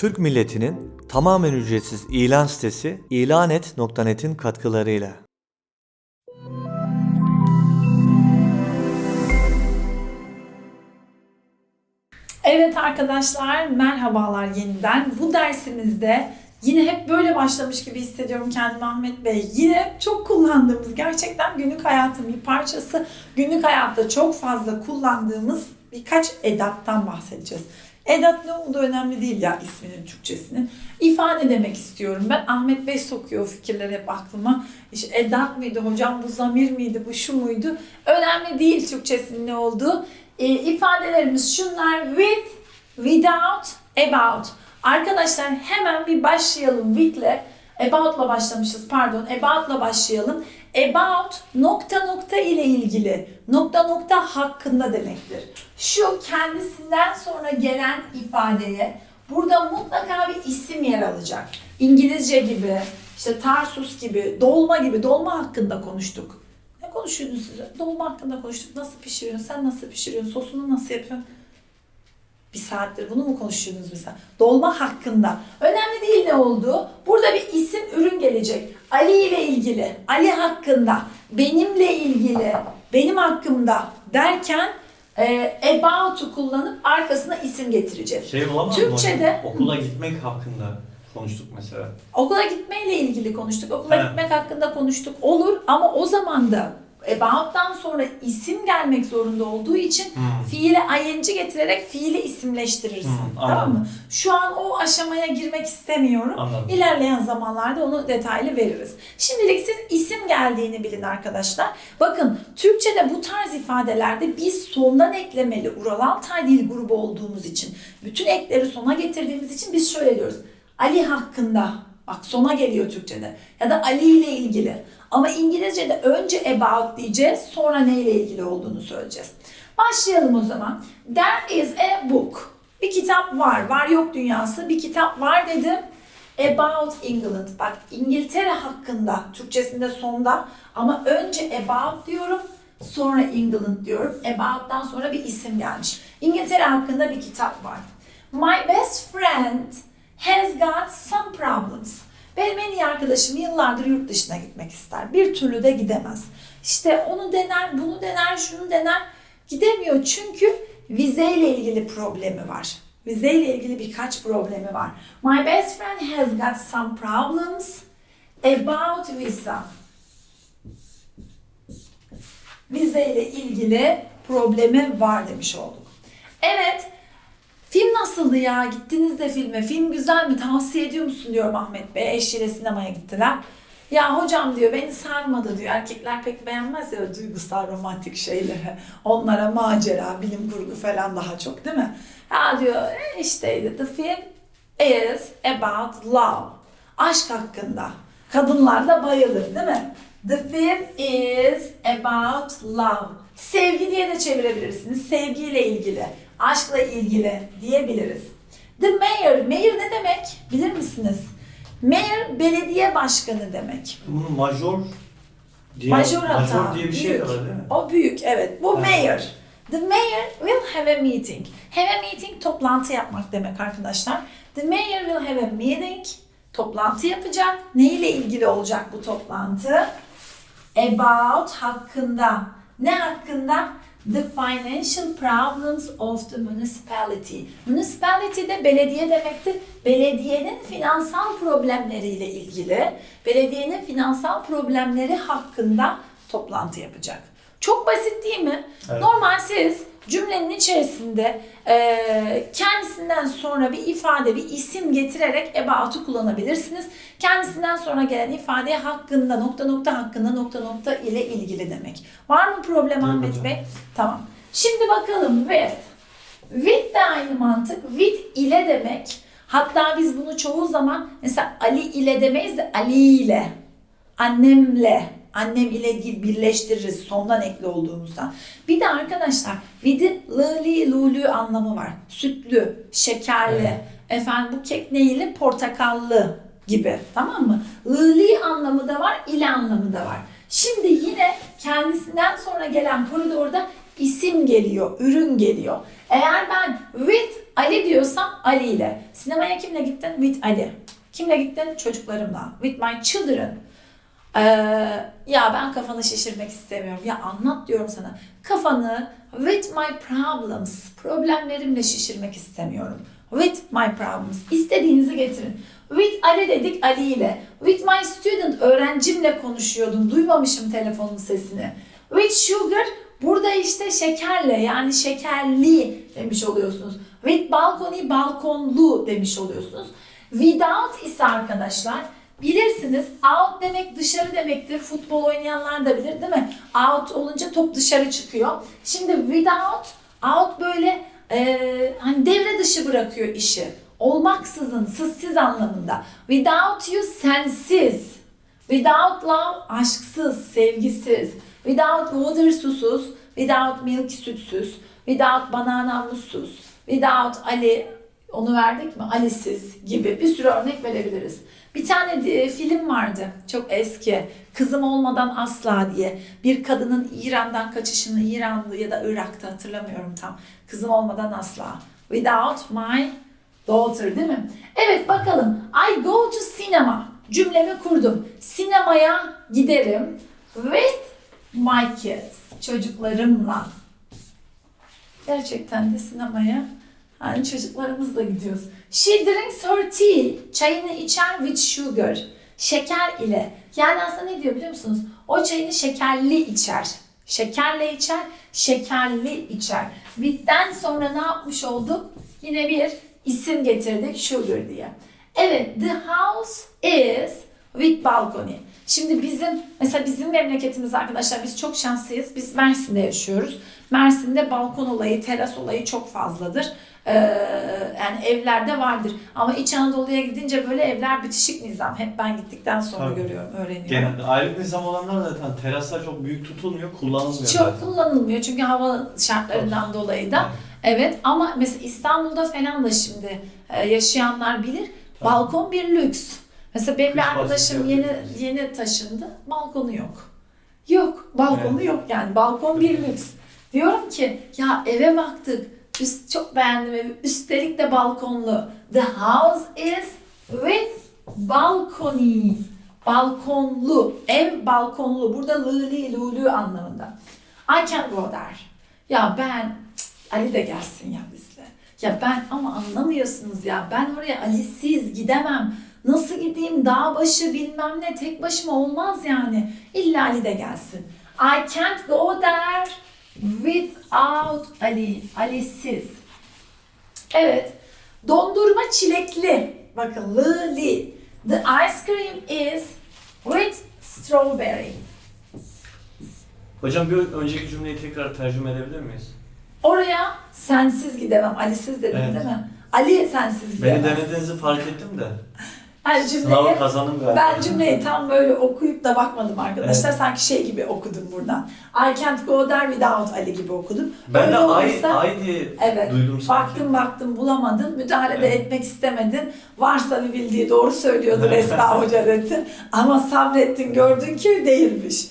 Türk milletinin tamamen ücretsiz ilan sitesi ilanet.net'in katkılarıyla. Evet arkadaşlar merhabalar yeniden. Bu dersimizde yine hep böyle başlamış gibi hissediyorum kendimi Ahmet Bey. Yine çok kullandığımız gerçekten günlük hayatın bir parçası. Günlük hayatta çok fazla kullandığımız birkaç edattan bahsedeceğiz. Edat ne olduğu önemli değil ya isminin Türkçesinin. İfade demek istiyorum ben. Ahmet Bey sokuyor o fikirleri hep aklıma. İşte edat mıydı hocam bu zamir miydi bu şu muydu? Önemli değil Türkçesinin ne olduğu. E, ifadelerimiz şunlar with, without, about. Arkadaşlar hemen bir başlayalım with'le. About'la başlamışız pardon. About'la başlayalım. About nokta nokta ile ilgili, nokta nokta hakkında demektir. Şu kendisinden sonra gelen ifadeye burada mutlaka bir isim yer alacak. İngilizce gibi, işte Tarsus gibi, dolma gibi, dolma hakkında konuştuk. Ne konuşuyordunuz siz? Dolma hakkında konuştuk. Nasıl pişiriyorsun? Sen nasıl pişiriyorsun? Sosunu nasıl yapıyorsun? Bir saattir bunu mu konuşuyordunuz mesela? Dolma hakkında. Önemli değil ne olduğu. Burada bir isim ürün gelecek. Ali ile ilgili, Ali hakkında, benimle ilgili, benim hakkımda derken e, about'u kullanıp arkasına isim getireceğiz. Şey olamaz mı Türkçe'de- hocam? Okula gitmek hakkında konuştuk mesela. Okula gitmeyle ilgili konuştuk. Okula He. gitmek hakkında konuştuk. Olur ama o zaman da about'tan sonra isim gelmek zorunda olduğu için Hmm. fiile ing getirerek fiili isimleştirirsin. Hmm, tamam mı? Şu an o aşamaya girmek istemiyorum. Anladım. İlerleyen zamanlarda onu detaylı veririz. Şimdilik siz isim geldiğini bilin arkadaşlar. Bakın Türkçe'de bu tarz ifadelerde biz sondan eklemeli Ural Altay dil grubu olduğumuz için bütün ekleri sona getirdiğimiz için biz şöyle diyoruz. Ali hakkında bak sona geliyor Türkçe'de ya da Ali ile ilgili. Ama İngilizce'de önce about diyeceğiz sonra neyle ilgili olduğunu söyleyeceğiz. Başlayalım o zaman. There is a book. Bir kitap var. Var yok dünyası. Bir kitap var dedim. About England. Bak İngiltere hakkında. Türkçesinde sonda. Ama önce about diyorum. Sonra England diyorum. About'tan sonra bir isim gelmiş. İngiltere hakkında bir kitap var. My best friend has got some problems. Benim en iyi arkadaşım yıllardır yurt dışına gitmek ister. Bir türlü de gidemez. İşte onu dener, bunu dener, şunu dener. Gidemiyor çünkü vizeyle ilgili problemi var. Vizeyle ilgili birkaç problemi var. My best friend has got some problems about visa. Vizeyle ilgili problemi var demiş olduk. Evet, Film nasıldı ya? Gittiniz de filme. Film güzel mi? Tavsiye ediyor musun diyorum Ahmet Bey. Eşiyle sinemaya gittiler. Ya hocam diyor beni sarmadı diyor. Erkekler pek beğenmez ya duygusal romantik şeyleri. Onlara macera, bilim kurgu falan daha çok değil mi? Ya diyor "E işte the film is about love. Aşk hakkında. Kadınlar da bayılır değil mi? The film is about love. Sevgi diye de çevirebilirsiniz. Sevgiyle ilgili, aşkla ilgili diyebiliriz. The mayor, mayor ne demek? Bilir misiniz? Mayor belediye başkanı demek. Bunun major diye, Major hata. major diye bir şey büyük. var değil mi? O büyük evet. Bu Evet. mayor. The mayor will have a meeting. Have a meeting toplantı yapmak demek arkadaşlar. The mayor will have a meeting. Toplantı yapacak. Ne ile ilgili olacak bu toplantı? About hakkında. Ne hakkında? The financial problems of the municipality. Municipality de belediye demektir. Belediyenin finansal problemleriyle ilgili, belediyenin finansal problemleri hakkında toplantı yapacak. Çok basit değil mi? Evet. Normal siz cümlenin içerisinde e, kendisinden sonra bir ifade, bir isim getirerek about'u kullanabilirsiniz. Kendisinden sonra gelen ifade hakkında, nokta nokta hakkında, nokta nokta ile ilgili demek. Var mı problem Yok Ahmet hocam. Bey? Tamam. Şimdi bakalım with. With de aynı mantık. With ile demek. Hatta biz bunu çoğu zaman mesela Ali ile demeyiz de Ali ile, annemle, annem ile birleştiririz sondan ekli olduğumuzdan. Bir de arkadaşlar with'in lili lulu anlamı var. Sütlü, şekerli. Evet. Efendim bu kek neyli? Portakallı gibi. Tamam mı? Lili anlamı da var, ile anlamı da var. Şimdi yine kendisinden sonra gelen koridorda isim geliyor, ürün geliyor. Eğer ben with Ali diyorsam Ali ile. Sinemaya kimle gittin? With Ali. Kimle gittin? Çocuklarımla. With my children. Ee, ya ben kafanı şişirmek istemiyorum. Ya anlat diyorum sana. Kafanı with my problems, problemlerimle şişirmek istemiyorum. With my problems. İstediğinizi getirin. With Ali dedik Ali ile. With my student, öğrencimle konuşuyordum. Duymamışım telefonun sesini. With sugar, burada işte şekerle yani şekerli demiş oluyorsunuz. With balcony, balkonlu demiş oluyorsunuz. Without ise arkadaşlar Bilirsiniz out demek dışarı demektir. Futbol oynayanlar da bilir değil mi? Out olunca top dışarı çıkıyor. Şimdi without, out böyle e, hani devre dışı bırakıyor işi. Olmaksızın, sızsız anlamında. Without you sensiz. Without love aşksız, sevgisiz. Without water susuz. Without milk sütsüz. Without banana muzsuz. Without Ali onu verdik mi? Ali'siz gibi bir sürü örnek verebiliriz. Bir tane de- film vardı çok eski. Kızım olmadan asla diye. Bir kadının İran'dan kaçışını İranlı ya da Irak'ta hatırlamıyorum tam. Kızım olmadan asla. Without my daughter değil mi? Evet bakalım. I go to cinema. Cümlemi kurdum. Sinemaya giderim. With my kids. Çocuklarımla. Gerçekten de sinemaya hani çocuklarımızla gidiyoruz. She drinks her tea. Çayını içer with sugar. Şeker ile. Yani aslında ne diyor biliyor musunuz? O çayını şekerli içer. Şekerle içer, şekerli içer. With'ten sonra ne yapmış olduk? Yine bir isim getirdik sugar diye. Evet, the house is with balcony. Şimdi bizim, mesela bizim memleketimiz arkadaşlar biz çok şanslıyız. Biz Mersin'de yaşıyoruz. Mersin'de balkon olayı, teras olayı çok fazladır. Ee, yani evlerde vardır. Ama İç Anadolu'ya gidince böyle evler bitişik nizam. Hep ben gittikten sonra Tabii. görüyorum, öğreniyorum. Genelde ayrılık nizam olanlar zaten teraslar çok büyük tutulmuyor, kullanılmıyor Çok zaten. kullanılmıyor çünkü hava şartlarından dolayı da. Evet ama mesela İstanbul'da falan da şimdi e, yaşayanlar bilir. Balkon bir lüks. Mesela benim bir arkadaşım yeni yeni taşındı. Balkonu yok. Yok. Balkonu Evet. yok yani. Balkon bir lüks. Diyorum ki ya eve baktık. Üst, çok beğendim evi. Üstelik de balkonlu. The house is with balcony. Balkonlu. Ev balkonlu. Burada lili lulu anlamında. I can't go there. Ya ben Ali de gelsin ya bizle. Ya ben ama anlamıyorsunuz ya. Ben oraya Ali'siz gidemem. Nasıl gideyim dağ başı bilmem ne tek başıma olmaz yani. İlla Ali de gelsin. I can't go there without Ali. Ali'siz. Evet. Dondurma çilekli. Bakın lili. The ice cream is with strawberry. Hocam bir önceki cümleyi tekrar tercüme edebilir miyiz? Oraya sensiz gidemem. Ali'siz dedim Evet. değil mi? Ali sensiz gidemez. Beni denediğinizi fark ettim de. Sınavı cümleyi, kazandım galiba. ben cümleyi tam böyle okuyup da bakmadım arkadaşlar. Sanki şey gibi okudum buradan. I can't go there without Ali gibi okudum. Ben Öyle de ay, olursa- ay diye Evet. duydum sanki. Baktım baktım bulamadın. Müdahale de Evet. etmek istemedin. Varsa bir bildiği doğru söylüyordur Esra Hoca dedin. Ama sabrettin gördün ki değilmiş.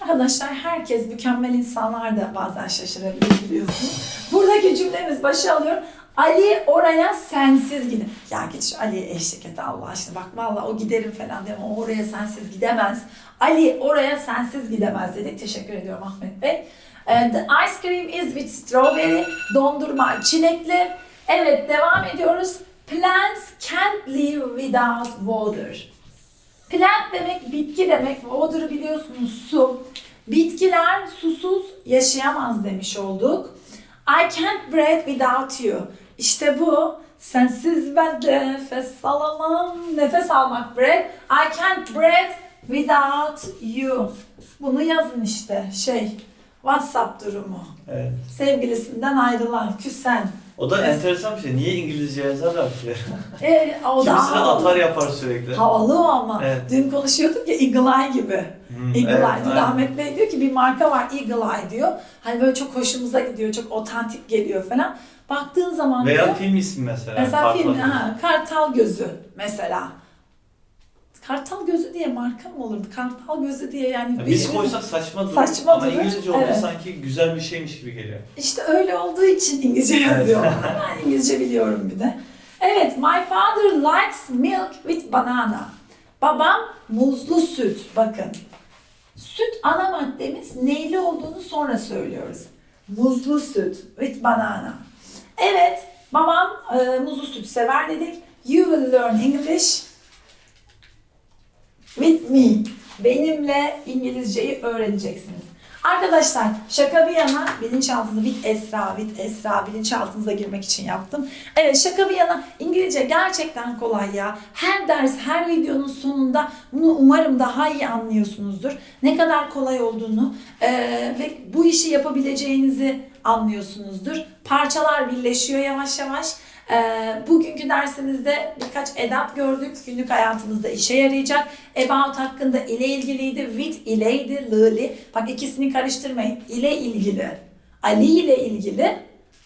Arkadaşlar herkes mükemmel insanlar da bazen şaşırabilir biliyorsunuz. Buradaki cümlemiz başa alıyorum. Ali oraya sensiz gidin. Ya git şu Ali'ye eşlik et Allah aşkına. Bak vallahi o giderim falan diyor ama oraya sensiz gidemez. Ali oraya sensiz gidemez dedik. Teşekkür ediyorum Ahmet Bey. Ee, The ice cream is with strawberry. Dondurma çilekli. Evet devam ediyoruz. Plants can't live without water. Plant demek bitki demek. Water biliyorsunuz su. Bitkiler susuz yaşayamaz demiş olduk. I can't breathe without you. İşte bu. Sensiz ben nefes alamam. Nefes almak breath. I can't breathe without you. Bunu yazın işte şey. WhatsApp durumu. Evet. Sevgilisinden ayrılan, küsen. O da Evet. enteresan bir şey. Niye İngilizce yazarlar ki? E, o da Kimisine havalı. atar yapar sürekli. Havalı o ama. Evet. Dün konuşuyorduk ya Eagle Eye gibi. Hmm, Eagle evet, Eye. Dün. Ahmet Bey diyor ki bir marka var Eagle Eye diyor. Hani böyle çok hoşumuza gidiyor, çok otantik geliyor falan. Baktığın zaman Veya diyor, film ismi mesela. mesela film, ha, Kartal Gözü mesela. Kartal gözü diye marka mı olurdu? Kartal gözü diye yani. Ya biz koysak saçma durur Saçma ama durur, İngilizce olunca evet. sanki güzel bir şeymiş gibi geliyor. İşte öyle olduğu için İngilizce yazıyorlar. ben İngilizce biliyorum bir de. Evet, my father likes milk with banana. Babam muzlu süt. Bakın. Süt ana maddemiz neyli olduğunu sonra söylüyoruz. Muzlu süt with banana. Evet, babam e, muzlu süt sever dedik. You will learn English with me. Benimle İngilizceyi öğreneceksiniz. Arkadaşlar şaka bir yana bilinçaltınıza with Esra, with Esra bilinçaltınıza girmek için yaptım. Evet şaka bir yana İngilizce gerçekten kolay ya. Her ders, her videonun sonunda bunu umarım daha iyi anlıyorsunuzdur. Ne kadar kolay olduğunu eee, ve bu işi yapabileceğinizi anlıyorsunuzdur. Parçalar birleşiyor yavaş yavaş. Ee, bugünkü dersimizde birkaç edat gördük. Günlük hayatımızda işe yarayacak. About hakkında ile ilgiliydi. With ileydi, lili. Bak ikisini karıştırmayın. İle ilgili. Ali ile ilgili.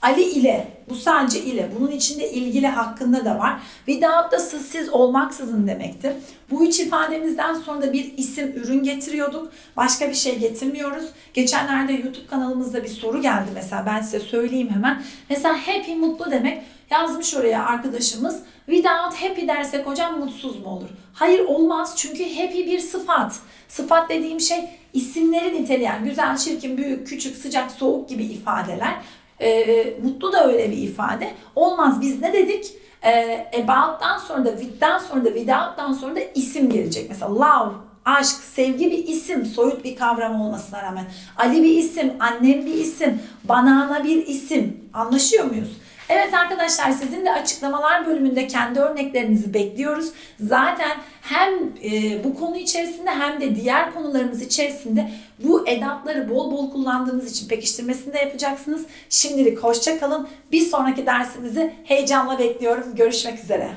Ali ile. Bu sadece ile. Bunun içinde ilgili hakkında da var. Without da siz olmaksızın demektir. Bu üç ifademizden sonra da bir isim, ürün getiriyorduk. Başka bir şey getirmiyoruz. Geçenlerde YouTube kanalımızda bir soru geldi mesela. Ben size söyleyeyim hemen. Mesela happy, mutlu demek. Yazmış oraya arkadaşımız. Without happy dersek hocam mutsuz mu olur? Hayır olmaz çünkü happy bir sıfat. Sıfat dediğim şey isimleri niteleyen güzel, çirkin, büyük, küçük, sıcak, soğuk gibi ifadeler. Ee, mutlu da öyle bir ifade. Olmaz. Biz ne dedik? Ee, about'tan sonra da with'ten sonra da without'tan sonra da isim gelecek. Mesela love, aşk, sevgi bir isim, soyut bir kavram olmasına rağmen. Ali bir isim, annem bir isim, banana bir isim. Anlaşıyor muyuz? Evet arkadaşlar sizin de açıklamalar bölümünde kendi örneklerinizi bekliyoruz. Zaten hem e, bu konu içerisinde hem de diğer konularımız içerisinde bu edatları bol bol kullandığımız için pekiştirmesini de yapacaksınız. Şimdilik hoşça kalın. Bir sonraki dersimizi heyecanla bekliyorum. Görüşmek üzere.